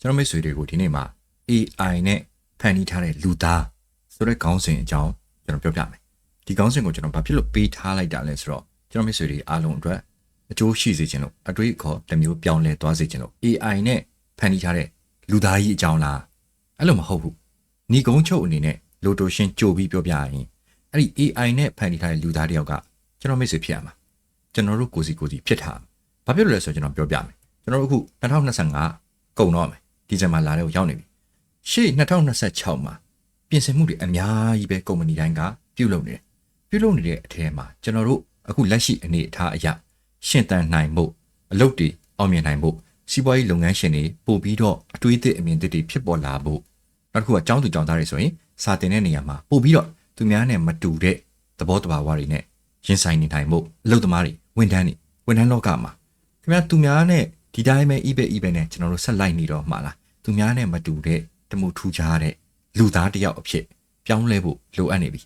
ကျွန်တော်မိတ်ဆွေတွေကိုဒီနေ့မှာ AI နဲ့ဖန်တီးထားတဲ့လူသားဆိုတဲ့ခေါင်းစဉ်အကြောင်းကျွန်တော်ပြောပြမယ်ဒီခေါင်းစဉ်ကိုကျွန်တော်ဘာဖြစ်လို့ပေးထားလိုက်တာလဲဆိုတော့ကျွန်တော်မိတ်ဆွေတွေအားလုံးအတွက်အကျိုးရှိစေခြင်းလို့အတွေ့အခေါ်တစ်မျိုးပြောင်းလဲသွားစေခြင်းလို့ AI နဲ့ဖန်တီးထားတဲ့လူသားကြီးအကြောင်းလားအဲ့လိုမဟုတ်ဘူးညီကုန်းချုပ်အနေနဲ့လိုတိုရှင်ကြိုပြီးပြောပြရင်အဲ့ဒီ AI နဲ့ဖန်တီးထားတဲ့လူသားတယောက်ကကျွန်တော်မိတ်ဆွေဖြစ်ရမှာကျွန်တော်တို့ကိုစီကိုစီဖြစ်တာဘာဖြစ်လို့လဲဆိုတော့ကျွန်တော်ပြောပြမယ်ကျွန်တော်တို့အခု2025ကုန်တော့မယ် ဒီဇင်ဘာလထဲကိုရောက်နေပြီရှေ့2026မှာပြင်ဆင်မှုတွေအများကြီးပဲကုမ္ပဏီတိုင်းကပြုလုပ်နေတယ်ပြုလုပ်နေတဲ့အထက်မှာကျွန်တော်တို့အခုလက်ရှိအနေအထားအရရှင်းတန်နိုင်မှုအလုပ်တွေအောင်မြင်နိုင်မှုစီးပွားရေးလုပ်ငန်းရှင်တွေပို့ပြီးတော့အတွေးအသစ်အမြင်သစ်တွေဖြစ်ပေါ်လာဖို့နောက်တစ်ခုကចောင်းသူចောင်းသားတွေဆိုရင်စာတင်တဲ့နေရာမှာပို့ပြီးတော့သူများနဲ့မတူတဲ့သဘောတဘာဝတွေနဲ့ရင်ဆိုင်နေနိုင်မှုအလုပ်သမားတွေဝန်ထမ်းတွေဝန်ထမ်းလောကမှာခင်ဗျာသူများနဲ့ ဒီတိုင်းပဲ eBay eBay နဲ့ကျွန်တော်တို့ဆက်လိုက်နေတော့မှာလားသူများနဲ့မတူတဲ့တမှုထူးခြားတဲ့လူသားတစ်ယောက်အဖြစ်ပြောင်းလဲဖို့လိုအပ်နေပြီ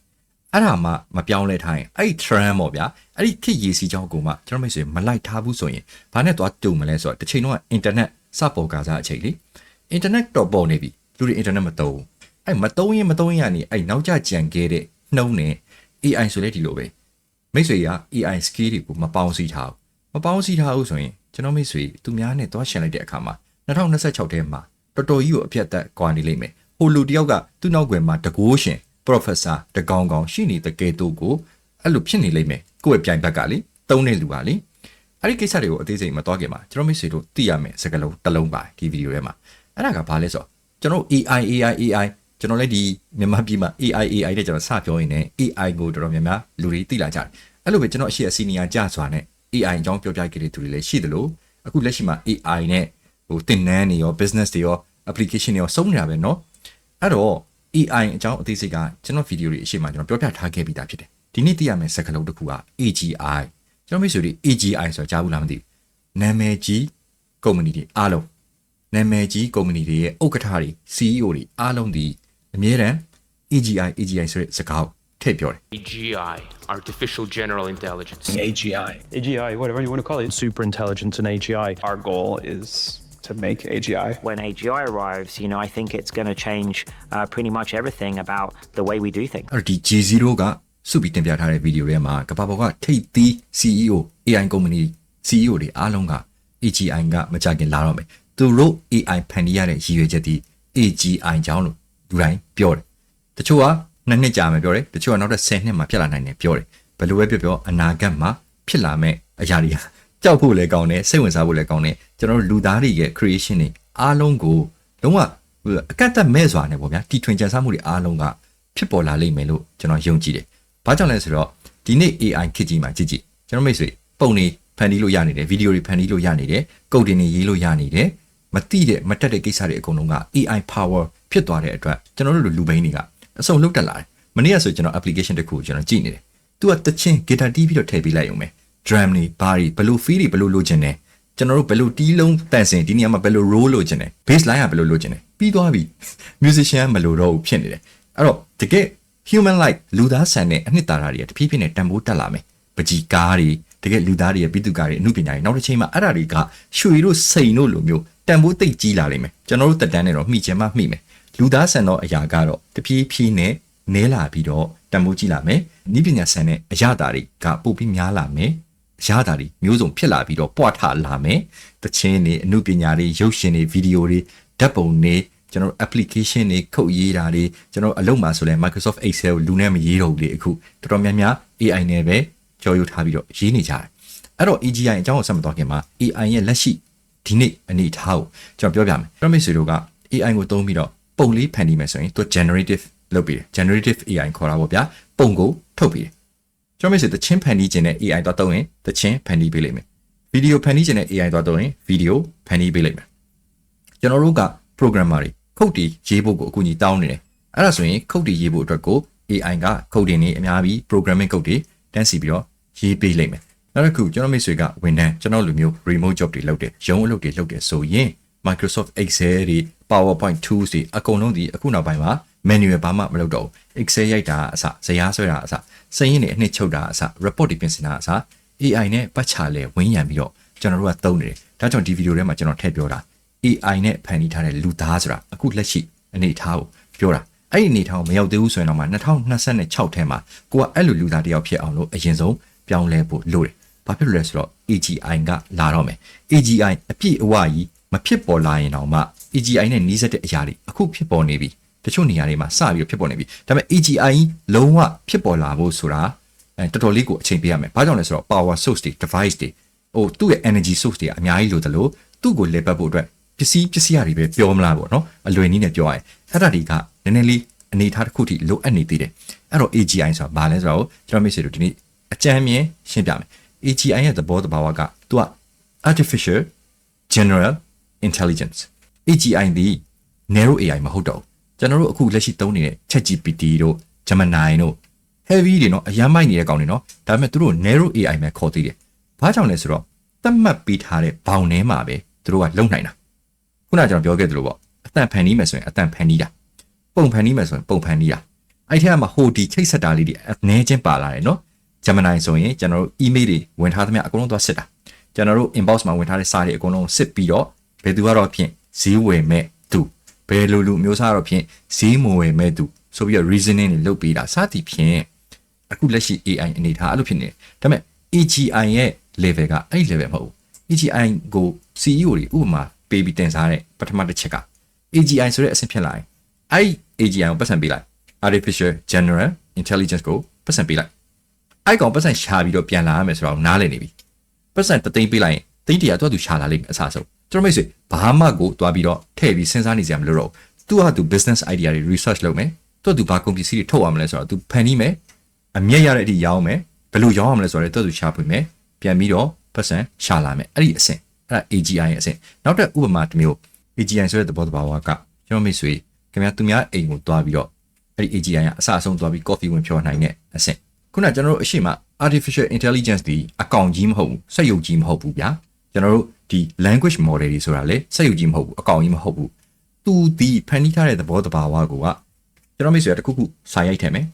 အဲ့ဒါမှမပြောင်းလဲထားရင်အဲ့ဒီ trend ပေါ့ဗျာအဲ့ဒီခေတ်ရည်စီးကြောင်းကိုမှကျွန်တော်မိတ်ဆွေမလိုက်ထားဘူးဆိုရင်ဘာနဲ့သွားတုံမလဲဆိုတော့တစ်ချိန်တော့ internet စပေါ်ကားစားအချိန်လေ internet တော့ပေါ်နေပြီလူတွေ internet မသုံးအဲ့မသုံးရင်မသုံးရနေအဲ့နောက်ကျကြံခဲ့တဲ့နှုံးနဲ့ AI ဆိုလဲဒီလိုပဲမိတ်ဆွေက AI skill တွေကိုမပေါင်းစည်းထားဘူးမပေါင်းစည်းထားဘူးဆိုရင် ကျွန်တော်မိတ်ဆွေသူများနဲ့သွားရှင်လိုက်တဲ့အခါမှာ2026ထဲမှာတော်တော်ကြီးကိုအပြတ်သက်ကွာနေလိမ့်မယ်ဟိုလူတယောက်ကသူ့နောက်ွယ်မှာတကိုးရှင် professor တကောင်ကောင်ရှိနေတဲ့ကဲတို့ကိုအဲ့လိုဖြစ်နေလိမ့်မယ်ကိုယ့်ရဲ့ပြိုင်ဘက်ကလေတုံးတဲ့လူပါလေအဲ့ဒီကိစ္စတွေကိုအသေးစိတ်မသွားခင်မှာကျွန်တော်မိတ်ဆွေတို့သိရမယ်စကားလုံးတစ်လုံးပါဒီဗီဒီယိုထဲမှာအဲ့ဒါကဘာလဲဆိုတော့ကျွန်တော် AI AI AI ကျွန်တော်လည်းဒီမြန်မာပြည်မှာ AI AI တဲ့ကျွန်တော်စပြောရင်းနဲ့ AI ကိုတော်တော်များများလူတွေသိလာကြတယ်အဲ့လိုပဲကျွန်တော်အရှိအစီနီယာကြစွာနဲ့ AI အကြောင်းပြောပြခဲ့တဲ့သူတွေလည်းရှိသလိုအခုလက်ရှိမှာ AI နဲ့ဟိုတင်နန်းတွေရော business တွေရော application တွေရောစုံနေတာပဲเนาะအဲ့တော့ AI အကြောင်းအသေးစိတ်ကကျွန်တော်ဗီဒီယိုတွေအရှိမကျွန်တော်ပြောပြထားခဲ့ပြီးသားဖြစ်တယ်ဒီနေ့သိရမယ့်စကားလုံးတစ်ခုက AGI ကျွန်တော်မိတ်ဆွေတွေ AGI ဆိုတော့ကြားဘူးလားမသိဘူးနာမည်ကြီးကုမ္ပဏီတွေအားလုံးနာမည်ကြီးကုမ္ပဏီတွေရဲ့ဥက္ကဋ္ဌတွေ CEO တွေအားလုံးဒီအမြဲတမ်း AGI AGI ဆိုတဲ့စကားကို ထည့်ပြောတယ် AGI, Artificial General Intelligence. AGI. AGI, whatever you want to call it. Super intelligence in AGI. Our goal is to make AGI when AGI arrives, you know, I think it's going to change uh, pretty much everything about the way we do things. အဲ့တော့ဒီ G0 ကစုပြီးတင်ပြထားတဲ့ဗီဒီယိုထဲမှာကမ္ဘာပေါ်ကထိပ်သီး CEO AI ကုမ္ပဏီ CEO တွေအားလုံးက AGI ကမကြခင်လာတော့မယ်သူတို့ AI ဖန်တီးရတဲ့ရည်ရွယ်ချက်ဒီ AGI ကြောင်းလို့လူတိုင်းပြောတယ်တချို့က နှစ်နှစ်ကြာမယ်ပြောတယ်တချို့ကနောက်ထပ်10နှစ်မှဖြစ်လာနိုင်တယ်ပြောတယ်ဘယ်လိုပဲပြောပြောအနာဂတ်မှာဖြစ်လာမဲ့အရာတွေကကြောက်ဖို့လည်းကောင်းတယ်စိတ်ဝင်စားဖို့လည်းကောင်းတယ်ကျွန်တော်တို့လူသားတွေရဲ့ creation တွေအားလုံးကိုလုံးဝအကန့်အသတ်မဲ့စွာနဲ့ပေါ့ဗျာတီထွင်ကြံစမှုတွေအားလုံးကဖြစ်ပေါ်လာလိမ့်မယ်လို့ကျွန်တော်ယုံကြည်တယ်။ဘာကြောင့်လဲဆိုတော့ဒီနေ့ AI ခေတ်ကြီးမှာကြည့်ကြည့်ကျွန်တော်မိတ်ဆွေပုံနေဖန်တီးလို့ရနေတယ်ဗီဒီယိုတွေဖန်တီးလို့ရနေတယ်ကုတ်တင်တွေရေးလို့ရနေတယ်မတိတဲ့မတက်တဲ့ကိစ္စတွေအကုန်လုံးက AI power ဖြစ်သွားတဲ့အတွက်ကျွန်တော်တို့လူလူဘိန်းတွေက အစုံလုတ်တက်လာတယ်။မနေ့ကဆိုကျွန်တော် application တစ်ခုကိုကျွန်တော်ကြည့်နေတယ်။ तू ကတချင်း guitar တီးပြီးတော့ထည့်ပေးလိုက်ရုံပဲ။ drum တွေဘာတွေဘယ်လို feel တွေဘယ်လိုလိုချင်တယ်ကျွန်တော်တို့ဘယ်လိုတီးလုံးတန်စင်ဒီနေရာမှာဘယ်လို roll လိုချင်တယ် bass line ကဘယ်လိုလိုချင်တယ်ပြီးသွားပြီ musician မလိုတော့ဘူးဖြစ်နေတယ်အဲ့တော့တကယ် human like လူသားဆန်တဲ့အနှစ်သာရတွေကတဖြည်းဖြည်းနဲ့တန်ဖိုးတက်လာမယ်ပကြီးကားတွေတကယ်လူသားတွေရဲ့ပြည်သူကားတွေအမှုပညာတွေနောက်တစ်ချိန်မှာအဲ့ဒါတွေကရွှေတို့စိန်တို့လိုမျိုးတန်ဖိုးသိပ်ကြီးလာလိမ့်မယ်ကျွန်တော်တို့တက်တန်းနဲ့တော့မှီချင်မှမှီမယ် လူသားဆန်သောအရာကတော့တဖြည်းဖြည်းနဲ့နဲလာပြီးတော့တန်ဖိုးကြီးလာမယ်ဤပညာဆန်တဲ့အရာတာတွေကပို့ပြီးများလာမယ်ရတာတွေမျိုးစုံဖြစ်လာပြီးတော့ပွားထလာမယ်တချင်းတွေအမှုပညာတွေရုပ်ရှင်တွေဗီဒီယိုတွေဓာတ်ပုံတွေကျွန်တော် application တွေခုတ်ရေးတာတွေကျွန်တော်အလုပ်မှာဆိုလဲ Microsoft Excel ကိုလူနဲ့မရေးတော့ဘူးလေအခုတော်တော်များများ AI နဲ့ပဲကြော်ယူထားပြီးတော့ရေးနေကြတယ်အဲ့တော့ AGI အကြောင်းကိုဆက်မသွားခင်မှာ AI ရဲ့လက်ရှိဒီနေ့အနေအထားကိုကျွန်တော်ပြောပြမယ်ကျွန်တော်မိတ်ဆွေတို့က AI ကိုသုံးပြီးတော့ ပုံလေးဖန်တီးမယ်ဆိုရင်သူ generative လုပ်ပြီးတယ် generative AI ခေါ်တာပေါ့ဗျာပုံကိုထုတ်ပြီးတယ်ကျွန်တော်မျိုးစတချင်းဖန်တီးခြင်းနဲ့ AI တော့တုံးရင်တချင်းဖန်တီးပေးလိမ့်မယ်ဗီဒီယိုဖန်တီးခြင်းနဲ့ AI တော့တုံးရင်ဗီဒီယိုဖန်တီးပေးလိမ့်မယ်ကျွန်တော်တို့က programmer တွေခုတ်တီရေးဖို့ကိုအကူအညီတောင်းနေတယ်အဲ့ဒါဆိုရင်ခုတ်တီရေးဖို့အတွက်ကို AI ကခုတ်တင်နေအများကြီး programming ခုတ်တီတန်းစီပြီးတော့ရေးပေးလိမ့်မယ်နောက်တစ်ခုကျွန်တော်မိတ်ဆွေကဝန်ထမ်းကျွန်တော်လူမျိုး remote job တွေလုပ်တယ်ရုံးအလုပ်တွေလုပ်တယ်ဆိုရင် Microsoft Excel တွေ PowerPoint tools တွေအကုန်လုံးဒီအခုနောက်ပိုင်းမှာ manual ဘာမှမလုပ်တော့ဘူး Excel ရိုက်တာအစဇယားဆွဲတာအစစရင်းတွေအနှစ်ချုပ်တာအစ report တွေပြင်ဆင်တာအစ AI နဲ့ပတ်ချလဲဝင်းရံပြီးတော့ကျွန်တော်တို့ကသုံးနေတယ်ဒါကြောင့်ဒီဗီဒီယိုထဲမှာကျွန်တော်ထည့်ပြောတာ AI နဲ့ဖန်တီးထားတဲ့လူသားဆိုတာအခုလက်ရှိအနေအထားကိုပြောတာအဲ့ဒီအနေအထားကိုမရောက်သေးဘူးဆိုရင်တော့မှ2026ထဲမှာကိုကအဲ့လိုလူသားတစ်ယောက်ဖြစ်အောင်လို့အရင်ဆုံးပြောင်းလဲဖို့လိုတယ်။ဘာဖြစ်လို့လဲဆိုတော့ AGI ကလာတော့မယ်။ AGI အပြည့်အဝကြီးမဖြစ်ပေါ်လာရင်တော့မှ AGI နဲ့နှီးစပ်တဲ့အရာတွေအခုဖြစ်ပေါ်နေပြီ။တချို့နေရာတွေမှာစပြီးတော့ဖြစ်ပေါ်နေပြီ။ဒါပေမဲ့ AGI လုံးဝဖြစ်ပေါ်လာဖို့ဆိုတာအဲတော်တော်လေးကိုအချိန်ပေးရမယ်။ဘာကြောင့်လဲဆိုတော့ power source တွေ device တွေဟိုသူ့ရဲ့ energy source တွေကအများကြီးလိုသလိုသူ့ကိုလေပတ်ဖို့အတွက်ပစ္စည်းပစ္စည်းတွေပဲပြောမလားပေါ့နော်အလွယ်နည်းနဲ့ပြောရရင်အဲ့ဒါတွေကနည်းနည်းလေးအနေအထားတစ်ခုထိလိုအပ်နေသေးတယ်အဲ့တော့ AGI ဆိုတာဘာလဲဆိုတော့ကျွန်တော်မိတ်ဆွေတို့ဒီနေ့အကြမ်းမြင်ရှင်းပြမယ် AGI ရဲ့သဘောတဘာဝကသူက artificial general intelligence AGI ဒီ narrow AI မဟုတ်တော့ဘူးကျွန်တော်တို့အခုလက်ရှိသုံးနေတဲ့ ChatGPT တို့ Gemini တို့ heavy တွေနော်အရမ်းမိုက်နေတဲ့ကောင်တွေနော်ဒါပေမဲ့သူတို့ narrow AI ပဲခေါ်သေးတယ်ဘာကြောင့်လဲဆိုတော့သတ်မှတ်ပေးထားတဲ့ဘောင်ထဲမှာပဲသူတို့ကလုံနိုင်တာခုနကကျွန်တော်ပြောခဲ့သလိုပေါ့အတန်ဖန်နီးမယ်ဆိုရင်အတန်ဖန်နီးတာပုံဖန်နီးမယ်ဆိုရင်ပုံဖန်နီးတာအဲ့ထက်မှာဟိုဒီချိတ်ဆက်တာလေးတွေအနည်းချင်းပါလာတယ်နော် Gemini ဆိုရင်ကျွန်တော်တို့ email တွေဝင်ထားသမျှအကုန်လုံးသွားစစ်တာကျွန်တော်တို့ inbox မှာဝင်ထားတဲ့စာတွေအကုန်လုံးစစ်ပြီးတော့ဘယ်သူကတော့ဖြင့် ဈေးဝယ်မဲ့သူဘယ်လိုလူမျိုးစားတော့ဖြင့်ဈေးမဝယ်မဲ့သူဆိုပြီးတော့ reasoning တွေလုပ်ပေးတာစသည်ဖြင့်အခုလက်ရှိ AI အနေထားအဲ့လိုဖြစ်နေတယ်ဒါပေမဲ့ AGI ရဲ့ level ကအဲ့ဒီ level မဟုတ်ဘူး AGI ကို CEO တွေဥပမာပေးပြီးတင်စားတဲ့ပထမတစ်ချက်က AGI ဆိုတဲ့အဆင့်ဖြစ်လာရင်အဲ့ဒီ AGI ကိုပတ်စံပေးလိုက် artificial general intelligence ကိုပတ်စံပေးလိုက်အဲ့ကောင်ပတ်စံရှာပြီးတော့ပြန်လာရမယ်ဆိုတော့နားလည်နေပြီပတ်စံတသိန်းပေးလိုက်ရင်သိန်းတရာသူကသူရှာလာလိမ့်မယ်အစားဆုံး ကျွန်တော်မိတ်ဆွေဘာမှကိုတွားပြီးတော့ထည့်ပြီးစဉ်းစားနေကြမလို့တော့သူကသူ business idea တွေ research လုပ်မယ်သူကသူဘာကုန်ပစ္စည်းတွေထုတ်ရမလဲဆိုတော့သူဖန်တီးမယ်အမျက်ရတဲ့အထိရောင်းမယ်ဘယ်လိုရောင်းရမလဲဆိုတော့သူကသူရှာဖွေမယ်ပြန်ပြီးတော့ပတ်စံရှာလာမယ်အဲ့ဒီအဆင့်အဲ့ဒါ AGI ရဲ့အဆင့်နောက်တဲ့ဥပမာတစ်မျိုး AGI ဆိုတဲ့သဘောတဘာဝကကျွန်တော်မိတ်ဆွေခင်ဗျာသူများအိမ်ကိုတွားပြီးတော့အဲ့ဒီ AGI ကအစအဆုံးတွားပြီး coffee ဝင်ဖြောနိုင်တဲ့အဆင့်ခုနကကျွန်တော်တို့အရှိမ artificial intelligence ဒီအကောင်ကြီးမဟုတ်ဘူးစက်ရုပ်ကြီးမဟုတ်ဘူးဗျာကျွန်တော်တို့ ဒီ language model တွေဆိုတာလေစက်ရုပ်ကြီးမဟုတ်ဘူးအကောင်ကြီးမဟုတ်ဘူးသူဒီဖန်တီးထားတဲ့သဘောတဘာဝကိုကကျွန်တော်မိတ်ဆွေကတခုခုစာရိုက်ထည့်မယ်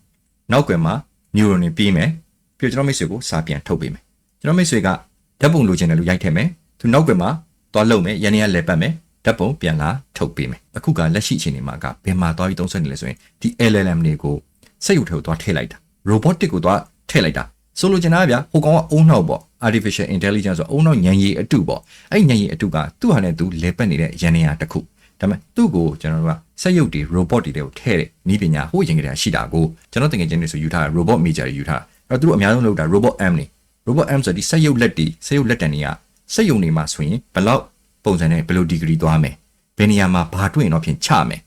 နောက်ကွယ်မှာ neuron တွေပြီးမယ်ပြီးတော့ကျွန်တော်မိတ်ဆွေကိုစာပြန်ထုတ်ပေးမယ်ကျွန်တော်မိတ်ဆွေကဓာတ်ပုံလိုချင်တယ်လို့ရိုက်ထည့်မယ်သူနောက်ကွယ်မှာသွားလုံမယ်ရန်နေရလဲပတ်မယ်ဓာတ်ပုံပြန်လာထုတ်ပေးမယ်အခုကလက်ရှိအချိန်ဒီမှာကဘယ်မှာသွားပြီးသုံးဆွဲနေလဲဆိုရင်ဒီ LLM တွေကိုစက်ရုပ်ထဲကိုသွားထည့်လိုက်တာ robotic ကိုသွားထည့်လိုက်တာဆိုလိုချင်တာကဗျာဟိုကောင်ကအုံနောက်ပေါ့ artificial intelligence ဆိုအုံနောက်ဉာဏ်ရည်အတုပေါ့အဲ့ဉာဏ်ရည်အတုကသူ့ဟာနဲ့သူလဲပတ်နေတဲ့ရန်နေရတစ်ခုဒါပေမဲ့သူ့ကိုကျွန်တော်တို့ကစက်ရုပ်တွေ robot တွေတွေကိုထည့်တဲ့နည်းပညာဟိုရင်ကတည်းကရှိတာကိုကျွန်တော်တကယ်ချင်းနေဆိုယူထားတာ robot major တွေယူထားတာအဲ့တော့သူတို့အများဆုံးလုပ်တာ robot m နေ robot m ဆိုဒီစက်ရုပ်လက်တွေစက်ရုပ်လက်တံတွေကစက်ရုံတွေမှာဆိုရင်ဘယ်လောက်ပုံစံနဲ့ဘယ်လိုဒီဂရီသွားမယ်ဘယ်နေရာမှာဘာတွေ့ရင်တော့ဖြင့်ချမယ်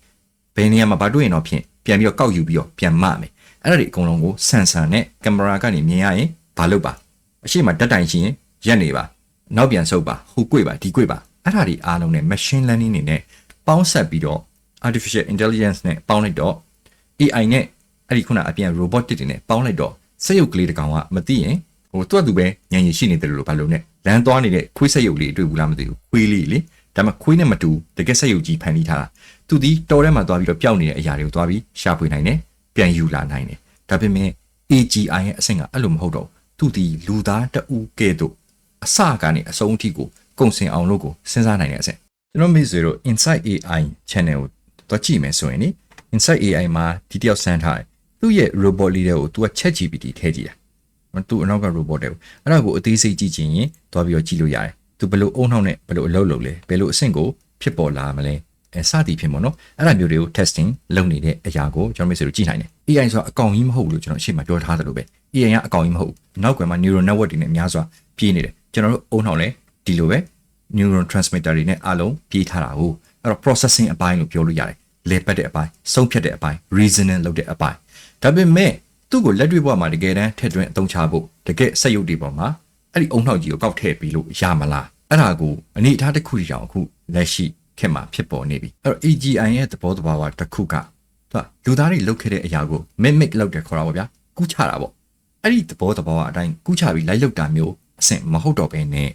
ဘယ်နေရာမှာဘာတွေ့ရင်တော့ဖြင့်ပြန်ပြီးတော့ကောက်ယူပြီးတော့ပြန်မမယ်အဲ့ဒါတွေအကုန်လုံးကိုဆန်ဆန်နဲ့ကင်မရာကနေမြင်ရရင်ဘာလုပ်ပါ အရှိမဓာတ်တိုင်ရှိရင်ရက်နေပါနောက်ပြန်ဆုပ်ပါဟိုကွေ့ပါဒီကွေ့ပါအဲ့ဒါတွေအားလုံးနဲ့ machine learning နေနဲ့ပေါင်းဆက်ပြီးတော့ artificial intelligence နဲ့ပေါင်းလိုက်တော့ AI နဲ့အဲ့ဒီခုနအပြန် robotic တွေနဲ့ပေါင်းလိုက်တော့စက်ရုပ်ကလေးတစ်ကောင်ကမသိရင်ဟိုသူ့အတူပဲညံရင်ရှိနေတယ်လို့ဘာလို့ ਨੇ လမ်းသွားနေတဲ့ခွေးစက်ရုပ်လေးတွေ့ဘူးလားမသိဘူးခွေးလေးလေဒါမှခွေးနဲ့မတူတကယ်စက်ရုပ်ကြီးဖန်တီးထားတာသူဒီတော်ထဲမှာသွားပြီးတော့ပျောက်နေတဲ့အရာတွေကိုသွားပြီးရှာဖွေနိုင်တယ်ပြန်ယူလာနိုင်တယ်ဒါပေမဲ့ AGI ရဲ့အဆင့်ကအဲ့လိုမဟုတ်တော့ သူဒီလူသားတအူးကဲ့သို့အစကနေအဆုံးအထိကိုကုန်စင်အောင်လို့ကိုစဉ်းစားနိုင်တဲ့အဆင့်ကျွန်တော်မိတ်ဆွေတို့ Inside AI channel ကိုတော့ကြည့်မယ်ဆိုရင်နိ Inside AI မှာဒီတယောက်စမ်းထားတယ်သူ့ရဲ့ robot လေးတွေကို तू က ChatGPT ထည့်ကြည့်တာသူအနောက်က robot တွေကိုအဲ့ဒါကိုအသေးစိတ်ကြည့်ချင်ရင်သွားပြီးတော့ကြည့်လို့ရတယ်သူဘယ်လိုအုံနှောက်နဲ့ဘယ်လိုအလုပ်လုပ်လဲဘယ်လိုအဆင့်ကိုဖြစ်ပေါ်လာမလဲအဲ စသည်ဖြစ်ပေါ့နော်အဲ့ဒါမျိုးတွေကို testing လုပ်နေတဲ့အရာကိုကျွန်တော်မိတ်ဆွေတို့ကြည့်နိုင်တယ် AI ဆိုတာအကောင်ကြီးမဟုတ်ဘူးလို့ကျွန်တော်အရှင်းမပြောထားသလိုပဲ AI ကအကောင်ကြီးမဟုတ်ဘူးနောက်ကွယ်မှာ neural network တွေနဲ့အများစွာပြေးနေတယ်ကျွန်တော်တို့အုံနှောက်လဲဒီလိုပဲ neuron transmitter တွေနဲ့အလုံးပြေးထားတာကိုအဲ့တော့ processing အပိုင်းလို့ပြောလို့ရတယ်လေပတ်တဲ့အပိုင်းဆုံးဖြတ်တဲ့အပိုင်း reasoning လုပ်တဲ့အပိုင်းဒါပေမဲ့သူ့ကိုလက်တွေ့ဘဝမှာတကယ်တမ်းထည့်သွင်းအသုံးချဖို့တကယ်စက်ရုပ်တွေပေါ်မှာအဲ့ဒီအုံနှောက်ကြီးကိုကောက်ထည့်ပြီးလို့ရမလားအဲ့ဒါကိုအနေအထားတစ်ခုကြောင်အခုလက်ရှိ ခေတ်မှာဖြစ်ပေါ်နေပြီအဲ့တော့ AGI ရဲ့သဘောတဘာဝတစ်ခုကသူကလူသားတွေလုပ်ခဲ့တဲ့အရာကို mimic လုပ်တယ်ခေါ်တာပေါ့ဗျာကူးချတာပေါ့အဲ့ဒီသဘောတဘာဝအတိုင်းကူးချပြီးလိုက်လုပ်တာမျိုးအဆင့်မဟုတ်တော့ဘဲနဲ့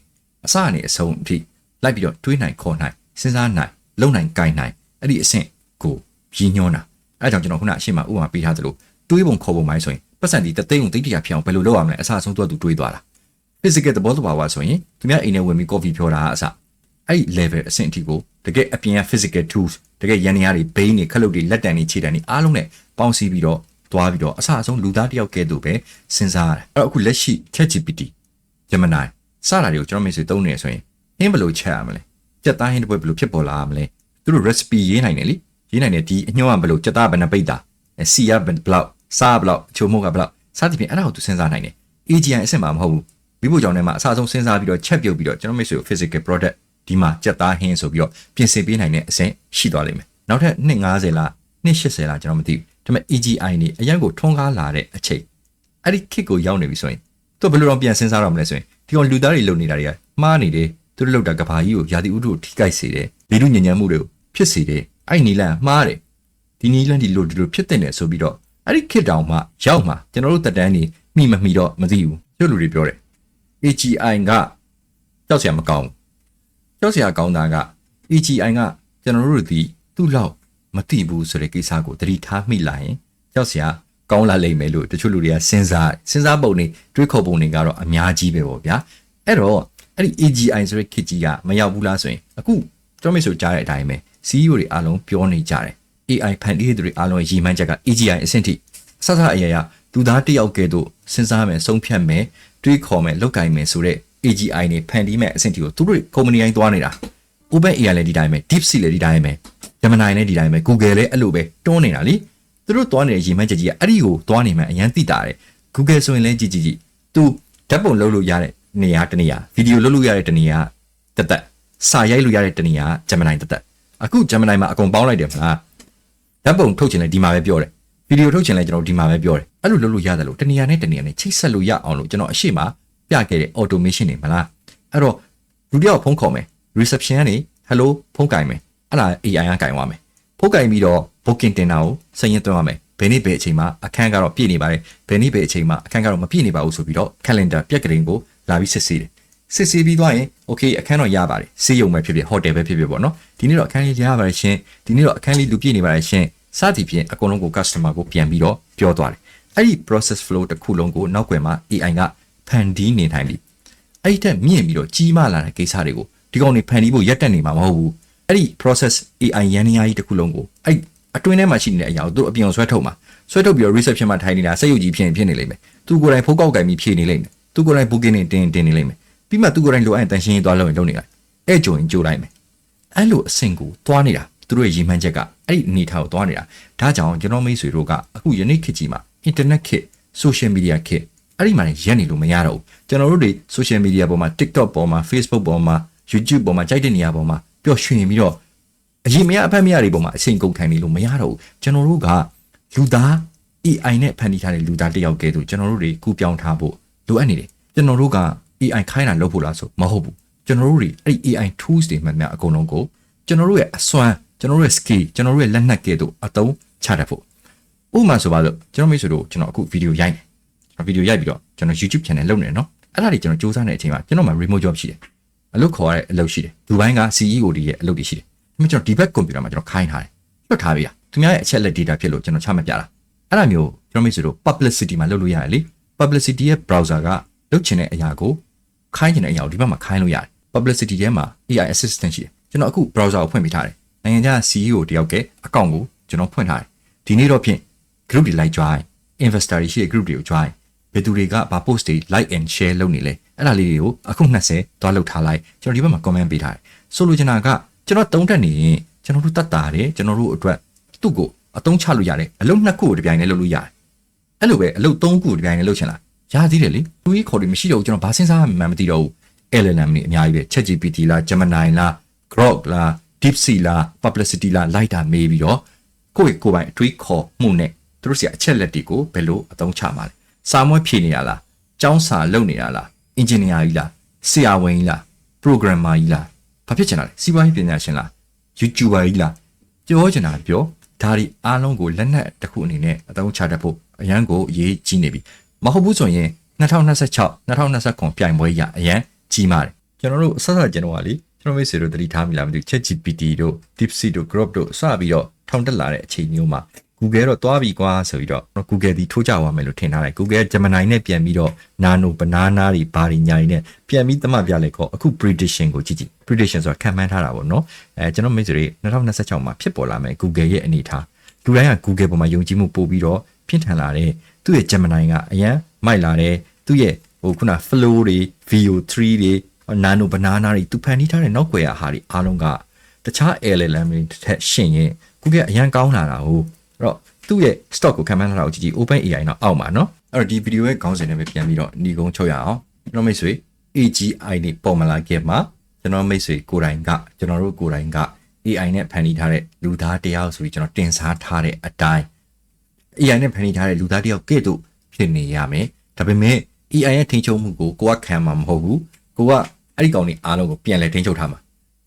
အစအနေအဆုံးအထိလိုက်ပြီးတော့တွေးနိုင်ခေါ်နိုင်စဉ်းစားနိုင်လုံနိုင်ကြိုင်နိုင်အဲ့ဒီအဆင့်ကိုရည်ညွှန်းတာအဲ့ဒါကြောင့်ကျွန်တော်ခုနအရှိမဥပမာပေးထားသလိုတွေးပုံခေါ်ပုံမိုင်းဆိုရင်ပတ်စံဒီတသိန်းုံသိတ္တရာဖြစ်အောင်ဘယ်လိုလုပ်ရမလဲအစားဆုံးသူကသူတွေးသွားတာ physical သဘောတဘာဝဆိုရင်သူများအိမ်ထဲဝင်ပြီး coffee ဖြောတာအစအဲ့ဒီ level အဆင့်အထိကို တကယ်အပြင်က physical tools တကယ်ရန်နေရတွေဘိန်းတွေခလုတ်တွေလက်တံတွေခြေတံတွေအားလုံးနဲ့ပေါင်းစည်းပြီးတော့သွားပြီးတော့အဆအဆုံးလူသားတစ်ယောက်ကဲ့သို့ပဲစဉ်းစားရတယ်အဲ့တော့အခုလက်ရှိ ChatGPT Gemini စတာတွေကိုကျွန်တော်မိတ်ဆွေသုံးနေရဆိုရင်ဟင်းဘယ်လိုချက်ရမလဲကြက်သားဟင်းတစ်ပွဲဘယ်လိုဖြစ်ပေါ်လာရမလဲသူတို့ recipe ရေးနိုင်တယ်လေရေးနိုင်တယ်ဒီအညွှန်းကဘယ်လိုကြက်သားဘယ်နှပိတ်တာအဲစီရဘယ်ဘလောက်စားဘလောက်အချိုမုတ်ကဘလောက်စသဖြင့်အဲ့ဒါကိုသူစဉ်းစားနိုင်တယ် AGI အဆင့်မှာမဟုတ်ဘူးမိဖို့ကြောင့်လည်းမှာအစားဆုံးစဉ်းစားပြီးတော့ချက်ပြုတ်ပြီးတော့ကျွန်တော်မိတ်ဆွေကို physical product ဒီမှာကြက်သားဟင်းဆိုပြီးတော့ပြင်ဆင်ပေးနိုင်တဲ့အဆင့်ရှိသွားလိမ့်မယ်နောက်ထပ်250လား280လားကျွန်တော်မသိဘူးဒါပေမဲ့ AGI နေအရင်ကိုထွန်းကားလာတဲ့အချိန်အဲ့ဒီ kit ကိုရောက်နေပြီဆိုရင်သူဘယ်လိုတော့ပြန်စဉ်းစားရမလဲဆိုရင်ဒီကောင်လူသားတွေလုပ်နေတာတွေကမှားနေတယ်သူတို့လုပ်တာကဘာကြီးကိုယာတိဥတုကိုထိခိုက်စေတယ်လေလူညဉ့်ညံမှုတွေကိုဖြစ်စေတယ်အဲ့နီလန်မှားတယ်ဒီနီလန်ဒီလိုဒီလိုဖြစ်တဲ့နေဆိုပြီးတော့အဲ့ဒီ kit တောင်မှရောက်မှကျွန်တော်တို့တက်တန်းနေမိမမိတော့မသိဘူးကျုပ်လူတွေပြောတယ် AGI ကကြောက်စရာမကောင်းဘူး ကြောက်စရာကောင်းတာက AGI ကကျွန်တော်တို့ဒီသူ့လောက်မသိဘူးဆိုတဲ့ကိစ္စကိုသတိထားမိလာရင်ကြောက်စရာကောင်းလာလိမ့်မယ်လို့တချို့လူတွေကစဉ်းစားစဉ်းစားပုံတွေတွေးခေါ်ပုံတွေကတော့အများကြီးပဲပေါ့ဗျာအဲ့တော့အဲ့ဒီ AGI ဆိုတဲ့ခစ်ကြီးကမရောက်ဘူးလားဆိုရင်အခုကျွန်တော်မိတ်ဆိုကြားတဲ့အတိုင်းပဲ CEO တွေအားလုံးပြောနေကြတယ် AI ဖန်တီးတဲ့သူတွေအားလုံးရည်မှန်းချက်က AGI အဆင့်ထိစသအရာရာလူသားတစ်ယောက်ကဲ့သို့စဉ်းစားမယ်ဆုံးဖြတ်မယ်တွေးခေါ်မယ်လောက်ကင်မယ်ဆိုတဲ့ AGI နေဖန်တီးမဲ့အဆင့်ထိကိုသူတို့ကုမ္ပဏီတိုင်းသွားနေတာ OpenAI လည်းဒီတိုင်းပဲ DeepSeek လည်းဒီတိုင်းပဲ Gemini လည်းဒီတိုင်းပဲ Google လည်းအဲ့လိုပဲတွန်းနေတာလीသူတို့သွားနေတဲ့ရည်မှန်းချက်ကြီးကအဲ့ဒီကိုသွားနေမှအရန်သိတာတယ် Google ဆိုရင်လည်းကြည့်ကြည့်ကြည့်သူဓာတ်ပုံလုပ်လို့ရတဲ့နေရာတစ်နေရာဗီဒီယိုလုပ်လို့ရတဲ့တစ်နေရာတက်တက်စာရိုက်လို့ရတဲ့တစ်နေရာ Gemini တက်တက်အခု Gemini မှာအကုန်ပေါင်းလိုက်တယ်မလားဓာတ်ပုံထုတ်ချင်လဲဒီမှာပဲပြောတယ်ဗီဒီယိုထုတ်ချင်လဲကျွန်တော်ဒီမှာပဲပြောတယ်အဲ့လိုလုပ်လို့ရတယ်လို့တစ်နေရာနဲ့တစ်နေရာနဲ့ချိတ်ဆက်လို့ရအောင်လို့ကျွန်တော်အရှိမ ပြခဲ့တဲ့ automation တွေမလားအဲ့တော့လူတစ်ယောက်ဖုန်းခေါ်မယ် reception ကနေ hello ဖုန်းကင်မယ်အဲ့ဒါ AI ကကင်သွားမယ်ဖုန်းကင်ပြီးတော့ booking တင်တာကိုစရင်သွင်းရမယ်ဘယ်နေ့ဘယ်အချိန်မှာအခန်းကတော့ပြည့်နေပါတယ်ဘယ်နေ့ဘယ်အချိန်မှာအခန်းကတော့မပြည့်နေပါဘူးဆိုပြီးတော့ calendar ပြက်ကလေးကိုလာပြီးစစ်ဆေးတယ်စစ်ဆေးပြီးသွားရင် okay အခန်းတော့ရပါတယ်စေးရုံပဲဖြစ်ဖြစ် hotel ပဲဖြစ်ဖြစ်ပေါ့နော်ဒီနေ့တော့အခန်းလေးရပါတယ်ရှင်ဒီနေ့တော့အခန်းလေးလူပြည့်နေပါတယ်ရှင်စသည်ဖြင့်အကုန်လုံးကို customer ကိုပြန်ပြီးတော့ပြောသွားတယ်အဲ့ဒီ process flow တစ်ခုလုံးကိုနောက်ွယ်မှာ AI က ဖန်တီးနေထိုင်ပြီအဲ့ဒီတက်မြင့်ပြီးတော့ကြီးမားလာတဲ့ကိစ္စတွေကိုဒီကောင်တွေဖန်တီးဖို့ရက်တက်နေမှာမဟုတ်ဘူးအဲ့ဒီ process AI ရန်နေရာကြီးတစ်ခုလုံးကိုအဲ့အတွင်းထဲမှာရှိနေတဲ့အရာကိုသူတို့အပြင်ဆွဲထုတ်မှာဆွဲထုတ်ပြီးတော့ reception မှာထိုင်နေတာစက်ရုပ်ကြီးဖြစ်ရင်ဖြစ်နေလိမ့်မယ်သူကိုယ်တိုင်ဖုန်းကောက်ကင်ပြီးဖြည့်နေလိမ့်မယ်သူကိုယ်တိုင် booking နဲ့တင်တင်နေလိမ့်မယ်ပြီးမှသူကိုယ်တိုင်လိုအပ်ရင်တန်ရှင်းရေးသွားလို့ရင်လုပ်နေလိုက်အဲ့ကြုံရင်ကြိုးလိုက်မယ်အဲ့လိုအဆင့်ကိုသွားနေတာသူတို့ရဲ့ရည်မှန်းချက်ကအဲ့ဒီအနေထားကိုသွားနေတာဒါကြောင့်ကျွန်တော်မိတ်ဆွေတို့ကအခုယနေ့ခေတ်ကြီးမှာ internet ခေတ် social media ခေတ် အဲ့ဒီမှာရက်နေလို့မရတော့ဘူးကျွန်တော်တို့တွေ social media ပေါ်မှာ TikTok ပေါ်မှာ Facebook ပေါ်မှာ YouTube ပေါ်မှာကြိုက်တဲ့နေရာပေါ်မှာပျော်ရွှင်ပြီးတော့အရင်မရအဖက်မရတွေပေါ်မှာအချိန်ကုန်ခံနေလို့မရတော့ဘူးကျွန်တော်တို့ကလူသား AI နဲ့ဖန်တီးထားတဲ့လူသားတစ်ယောက်ကဲဆိုကျွန်တော်တို့တွေကူပြောင်းထားဖို့လိုအပ်နေတယ်ကျွန်တော်တို့က AI ခိုင်းတာလုပ်ဖို့လားဆိုမဟုတ်ဘူးကျွန်တော်တို့တွေအဲ့ဒီ AI tools တွေမှန်မှန်အကုန်လုံးကိုကျွန်တော်တို့ရဲ့အစွမ်းကျွန်တော်တို့ရဲ့ skill ကျွန်တော်တို့ရဲ့လက်နက်ကဲ့သို့အသုံးချတတ်ဖို့ဥပမာဆိုပါတော့ကျွန်တော်မိတ်ဆွေတို့ကျွန်တော်အခုဗီဒီယိုရိုက်နေကျွန်တော် ဗီဒီယိုရိုက်ပြီးတော့ကျွန်တော် YouTube channel လုပ်နေတယ်နော်အဲ့ဒါတွေကျွန်တော်စူးစမ်းနေတဲ့အချိန်မှာကျွန်တော်မှာ remote job ရှိတယ်အလုပ်ခေါ်ရတဲ့အလုပ်ရှိတယ်ဒူဘိုင်းက CEO တွေရဲ့အလုပ်တွေရှိတယ်ဒါပေမဲ့ကျွန်တော်ဒီဘက်ကွန်ပျူတာမှာကျွန်တော်ခိုင်းထားတယ်လွတ်ထားပြီလားသူများရဲ့အချက်လက် data ဖြစ်လို့ကျွန်တော်ချမှတ်ပြတာအဲ့ဒါမျိုးကျွန်တော်မိတ်ဆွေတို့ publicity မှာလုပ်လို့ရတယ်လေ publicity ရဲ့ browser ကလုပ်ချင်တဲ့အရာကိုခိုင်းချင်တဲ့အရာကိုဒီဘက်မှာခိုင်းလို့ရတယ် publicity ထဲမှာ AI assistant ရှိတယ်ကျွန်တော်အခု browser ကိုဖွင့်ပေးထားတယ်နိုင်ငံခြား CEO တယောက်ကအကောင့်ကိုကျွန်တော်ဖွင့်ထားတယ်ဒီနေ့တော့ဖြင့် group တွေလိုက် join investor တွေရှိတဲ့ group တွေကို join ဘယ်သူတွေကဘာ post တွေ like and share လုပ်နေလဲအဲ့ဒါလေးတွေကိုအခု20သွားလုပ်ထားလိုက်ကျွန်တော်ဒီဘက်မှာ comment ပေးထားတယ်ဆိုလိုချင်တာကကျွန်တော်တုံးတက်နေရင်ကျွန်တော်တို့တတ်တာတယ်ကျွန်တော်တို့အတွက်သူ့ကိုအတုံးချလို့ရတယ်အလုံးနှစ်ခုကိုတစ်ပြိုင်တည်းလုပ်လို့ရတယ်အဲ့လိုပဲအလုံးသုံးခုကိုတစ်ပြိုင်တည်းလုပ်ချင်လားရသေးတယ်လေသူကြီးခေါ်လို့မရှိတော့ဘူးကျွန်တော်ဘာစဉ်းစားမှမသိတော့ဘူး LLM နေအများကြီးပဲ ChatGPT လား Gemini လား Grok လား DeepSeek လား Perplexity လားလိုက်တာမေးပြီးတော့ကိုယ့်ရဲ့ကိုယ်ပိုင်အတွေးခေါ်မှုနဲ့သူတို့စီအချက်လက်တွေကိုဘယ်လိုအသုံးချမှာလဲ စာမွေးဖြေနေရလားကျောင်းစာလုပ်နေရလား engineer ကြီးလားဆရာဝန်ကြီးလား programmer ကြီးလားဘာဖြစ်ချင်တာလဲစီးပွားရေးပညာရှင်လား YouTuber ကြီးလားပြောချင်တာပြောဒါဒီအားလုံးကိုလက်နက်တစ်ခုအနေနဲ့အသုံးချတတ်ဖို့အရန်ကိုအရေးကြီးနေပြီမဟုတ်ဘူးဆိုရင်2026 2029ပြိုင်ပွဲရအရန်ကြီးမားတယ်ကျွန်တော်တို့ဆက်ဆက်ကျွန်တော်ကလေကျွန်တော်မိတ်ဆွေတို့တတိထားမိလားမသိဘူး ChatGPT တို့ DeepSeek တို့ Grok တို့စပြီးတော့ထောင်တက်လာတဲ့အချိန်မျိုးမှာ Google တော့သွားပြီကွာဆိုပြီးတော့ကျွန်တော် Google ဒီထိုးကြသွားမယ်လို့ထင်ထားတယ် Google Gemini နဲ့ပြန်ပြီးတော့ Nano Banana တွေဘာတွေညာတွေနဲ့ပြန်ပြီးသမတ်ပြလိုက်ခေါ်အခု prediction ကိုကြည့်ကြည့် prediction ဆိုတာခံမှန်းထားတာပေါ့နော်အဲကျွန်တော်မိတ်ဆွေတွေ2026မှာဖြစ်ပေါ်လာမယ် Google ရဲ့အနေအထားလူတိုင်းက Google ပေါ်မှာယုံကြည်မှုပို့ပြီးတော့ပြင်းထန်လာတယ်သူ့ရဲ့ Gemini ကအရန်မိုက်လာတယ်သူ့ရဲ့ဟိုခုန flow တွေ VO3 တွေ Nano Banana တွေသူဖန်တီးထားတဲ့နောက်ွယ်ရာဟာတွေအားလုံးကတခြား LLM တွေတစ်ထက်ရှင်ရင် Google အရန်ကောင်းလာတာဟုတ် အဲ့တော့သူ့ရဲ့ stock ကိုခံမှန်းထားတာကိုကြည့်ကြည့် open AI နောက်အောက်မှာနော်အဲ့တော့ဒီ video ရဲ့ခေါင်းစဉ်နဲ့ပဲပြန်ပြီးတော့ညီကုန်းချုပ်ရအောင်ကျွန်တော်မိတ်ဆွေ AGI နဲ့ပေါ်မလာခဲ့မှာကျွန်တော်မိတ်ဆွေကိုတိုင်ကကျွန်တော်တို့ကိုတိုင်က AI နဲ့ဖန်တီးထားတဲ့လူသားတယောက်ဆိုပြီးကျွန်တော်တင်စားထားတဲ့အတိုင်း AI နဲ့ဖန်တီးထားတဲ့လူသားတယောက်ကဲ့သို့ဖြစ်နေရမယ်ဒါပေမဲ့ AI ရဲ့ထိန်းချုပ်မှုကိုကိုကခံမှာမဟုတ်ဘူးကိုကအဲ့ဒီကောင်တွေအားလုံးကိုပြန်လဲထိန်းချုပ်ထားမှာ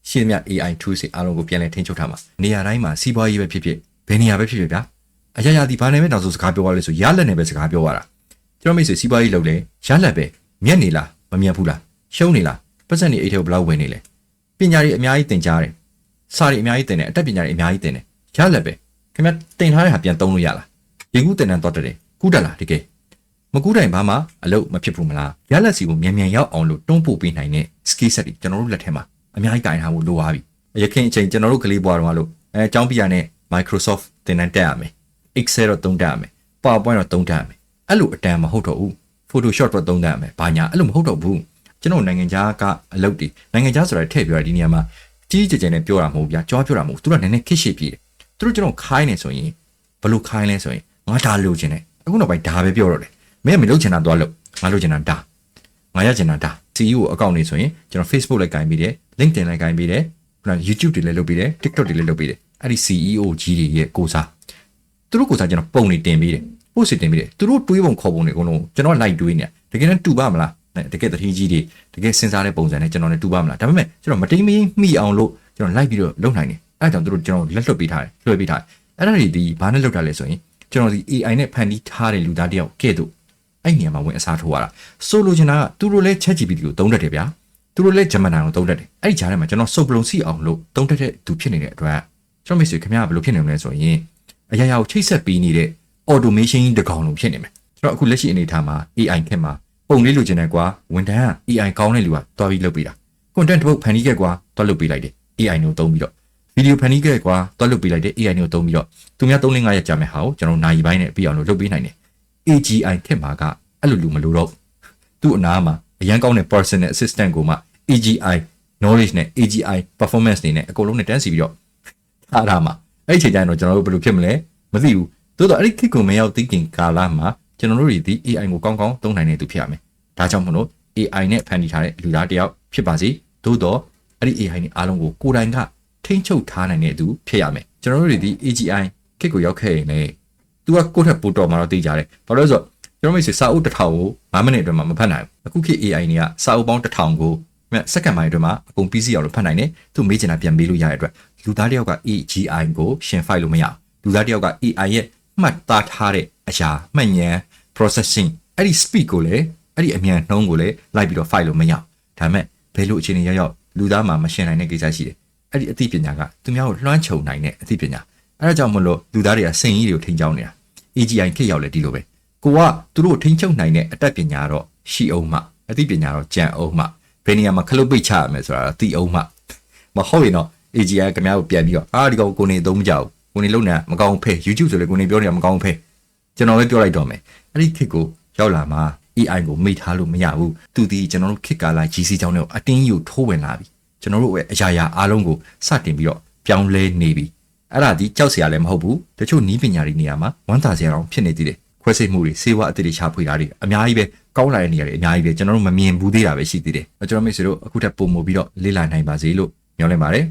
ရှင်းမြ AI tools တွေအားလုံးကိုပြန်လဲထိန်းချုပ်ထားမှာနေရာတိုင်းမှာစီးပွားရေးပဲဖြစ်ဖြစ် ဘယ်နေရာပဲဖြစ်ဖြစ်ဗျာအရာရာဒီဘာနဲ့ပဲတောင်ဆိုစကားပြောရလဲဆိုရလက်နဲ့ပဲစကားပြောရတာကျွန်တော်မိတ်ဆွေစီးပွားရေးလုပ်လဲရလက်ပဲမြက်နေလားမမြက်ဘူးလားရှုံးနေလားပတ်စံနေအိတ်ထဲကိုဘယ်လောက်ဝင်နေလဲပညာတွေအများကြီးသင်ကြားတယ်စာတွေအများကြီးသင်တယ်အတတ်ပညာတွေအများကြီးသင်တယ်ရလက်ပဲခင်ဗျတင်ထားတဲ့ဟာပြန်သုံးလို့ရလားရေကူးတင်တန်းတော့တယ်ကူးတက်လားတကယ်မကူးတိုင်ဘာမှအလုပ်မဖြစ်ဘူးမလားရလက်စီကိုမြန်မြန်ရောက်အောင်လို့တွန်းပို့ပေးနိုင်တဲ့ skill set တွေကျွန်တော်တို့လက်ထဲမှာအများကြီးကင်ထားဖို့လိုပါပြီရခင်အချိန်ကျွန်တော်တို့ကလေးဘွားတော်ကလို့အဲအကြောင်းပြရနဲ့ Microsoft သင်တန်းတက်ရမယ် Excel တော့သုံးတက်ရမယ် PowerPoint တော့သုံးတက်ရမယ်အဲ့လိုအတန်မဟုတ်တော့ဘူး Photoshop တော့သုံးတက်ရမယ်ဘာညာအဲ့လိုမဟုတ်တော့ဘူးကျွန်တော်နိုင်ငံခြားကအလုပ်တွေနိုင်ငံခြားဆိုတာထည့်ပြောရဒီနေရာမှာကြီးကြီးကျယ်ကျယ်နဲ့ပြောတာမဟုတ်ဗျာကြွားပြောတာမဟုတ်သူတို့ကနည်းနည်းခစ်ရှစ်ပြေးတယ်သူတို့ကျွန်တော်ခိုင်းနေဆိုရင်ဘယ်လိုခိုင်းလဲဆိုရင်ငါဒါလိုချင်တယ်အခုနောက်ပိုင်းဒါပဲပြောတော့တယ်မင်းကမလုပ်ချင်တာသွားလုပ်ငါလုပ်ချင်တာဒါငါရချင်တာဒါ CEO အကောင့်နေဆိုရင်ကျွန်တော် Facebook လိုက်ကင်ပေးတယ် LinkedIn လိုက်ကင်ပေးတယ်ခုန YouTube တွေလည်းလုပ်ပေးတယ် TikTok တွေလည်းလုပ်ပေးတယ် အဲ့ဒီ CEO ကြီးတွေရဲ့ကိုစားသူတို့ကိုစားကျွန်တော်ပုံနေတင်ပေးတယ် post တင်ပေးတယ်သူတို့တွေးပုံခေါ်ပုံတွေအကုန်လုံးကျွန်တော် like တွေးနေတကယ်နဲ့တူပါမလားတကယ်တတိကြီးတွေတကယ်စဉ်းစားတဲ့ပုံစံနဲ့ကျွန်တော်နဲ့တူပါမလားဒါပေမဲ့ကျွန်တော်မတိမ်မင်းမိအောင်လို့ကျွန်တော် like ပြီးတော့လုပ်နိုင်တယ်အဲ့ဒါကြောင့်သူတို့ကျွန်တော်လက်လွတ်ပေးထားတယ်လွှဲပေးထားတယ်အဲ့ဒါတွေဒီဘာနဲ့လုပ်တာလဲဆိုရင်ကျွန်တော်ဒီ AI နဲ့ဖန်တီးထားတဲ့လူသားတယောက်ကဲ့သို့အဲ့နေရာမှာဝင်အစားထိုးရတာဆိုလိုချင်တာကသူတို့လည်း ChatGPT ကိုသုံးတတ်တယ်ဗျာသူတို့လည်း Gemini ကိုသုံးတတ်တယ်အဲ့ဒီကြားထဲမှာကျွန်တော်စုပ်ပလုံစီအောင်လို့သုံးတတ်တဲ့သူဖြစ်နေတဲ့အတွက် ကျွန်တော်မိတ်ဆွေခင်ဗျားကဘယ်လိုဖြစ်နေမလဲဆိုရင်အရာရာကိုချိတ်ဆက်ပြီးနေတဲ့ automation တကောင်လုံးဖြစ်နေမယ်ကျွန်တော်အခုလက်ရှိအနေအထားမှာ AI ခက်မှာပုံလေးလိုချင်တယ်ကွာဝန်ထမ်းက AI ကောင်းတဲ့လူကတွားပြီးလုပ်ပေးတာ content တစ်ပုတ်ဖန်တီးခဲ့ကွာတွားလုပ်ပေးလိုက်တယ် AI ကိုသုံးပြီးတော့ဗီဒီယိုဖန်တီးခဲ့ကွာတွားလုပ်ပေးလိုက်တယ် AI ကိုသုံးပြီးတော့သူများ3 5ရက်ကြာမဲ့ဟာကိုကျွန်တော်နိုင်ပိုင်းနဲ့ပြီးအောင်လို့လုပ်ပေးနိုင်တယ် AGI ထက်မှာကအဲ့လိုလူမလို့တော့သူ့အနားမှာအရန်ကောင်းတဲ့ personal assistant ကိုမှ AGI knowledge နဲ့ AGI performance တွေနဲ့အကုန်လုံးနဲ့တန်းစီပြီးတော့ ထားတာမှာအဲ့ဒီချိန်ကျရင်တော့ကျွန်တော်တို့ဘယ်လိုဖြစ်မလဲမသိဘူးသို့တော့အဲ့ဒီခေတ်ကိုမရောက်သိခင်ကာလမှာကျွန်တော်တို့တွေဒီ AI ကိုကောင်းကောင်းသုံးနိုင်တဲ့သူဖြစ်ရမယ်ဒါကြောင့်မလို့ AI နဲ့ဖန်တီးထားတဲ့လူသားတစ်ယောက်ဖြစ်ပါစေသို့တော့အဲ့ဒီ AI နဲ့အားလုံးကိုကိုယ်တိုင်ကထိန်းချုပ်ထားနိုင်တဲ့သူဖြစ်ရမယ်ကျွန်တော်တို့တွေဒီ AGI ခေတ်ကိုရောက်ခဲ့ရင်လည်း तू ကကိုယ့်ထက်ပိုတော်မှာတော့သိကြတယ်ဘာလို့လဲဆိုတော့ကျွန်တော်မိတ်ဆွေစာအုပ်တစ်ထောင်ကို9မိနစ်အတွင်းမှာမဖတ်နိုင်ဘူးအခုခေတ် AI တွေကစာအုပ်ပေါင်းတစ်ထောင်ကိုစက္ကန့်ပိုင်းအတွင်းမှာအကုန်ပြီးစီအောင်လို့ဖတ်နိုင်တယ်သူမေးချင်တာပြန်ပေးလို့ရတဲ့အတွက် လူသားတယောက်က AGI ကိုရှင် file လို့မရဘူးလူသားတယောက်က AI ရဲ့မှတ်သားထားတဲ့အရာမှတ်ဉာဏ် processing အဲ့ဒီ speed ကိုလည်းအဲ့ဒီအမြန်နှုံးကိုလည်းလိုက်ပြီးတော့ file လို့မရဘူးဒါပေမဲ့ဘယ်လိုအခြေအနေရောက်ရောက်လူသားမှာမရှင်နိုင်တဲ့ကိစ္စရှိတယ်အဲ့ဒီအသိပညာကသူများကိုလွှမ်းခြုံနိုင်တဲ့အသိပညာအဲ့ဒါကြောင့်မလို့လူသားတွေကစိန်ကြီးတွေကိုထိန်းချောင်းနေတာ AGI ခေတ်ရောက်လဲဒီလိုပဲကိုကသူတို့ထိန်းချုပ်နိုင်တဲ့အတတ်ပညာတော့ရှိအောင်မှအသိပညာတော့ကြံအောင်မှဘယ်နေရာမှာခလုတ်ပိတ်ချရမယ်ဆိုတာသိအောင်မှမဟုတ်ရင်တော့ AGI ကများကိုပြန်ပြီးတော့အာဒီကောင်ကိုနေသုံးမကြဘူးကိုနေလုံနေမကောင်းဖဲ YouTube ဆိုလေကိုနေပြောနေတာမကောင်းဖဲကျွန်တော်ပဲပြောလိုက်တော့မယ်အဲ့ဒီခေတ်ကိုရောက်လာမှာ AI ကိုမိထားလို့မရဘူးသူဒီကျွန်တော်တို့ခေတ်ကာလ GC ကြောင်းတွေကိုအတင်းကြီးကိုထိုးဝင်လာပြီကျွန်တော်တို့ရဲ့အရာရာအားလုံးကိုစတင်ပြီးတော့ပြောင်းလဲနေပြီအဲ့ဒါဒီကြောက်စရာလည်းမဟုတ်ဘူးတချို့နီးပညာတွေနေရာမှာဝမ်းသာစရာတောင်ဖြစ်နေသေးတယ်ခွဲစိတ်မှုတွေစေဝါအသစ်တွေရှာဖွေတာတွေအများကြီးပဲကောင်းလာတဲ့နေရာတွေအများကြီးပဲကျွန်တော်တို့မမြင်ဘူးသေးတာပဲရှိသေးတယ်ကျွန်တော်မိတ်ဆွေတို့အခုထပ်ပုံမူပြီးတော့လေ့လာနိုင်ပါစေလို့ညွှန်လိုက်ပါတယ်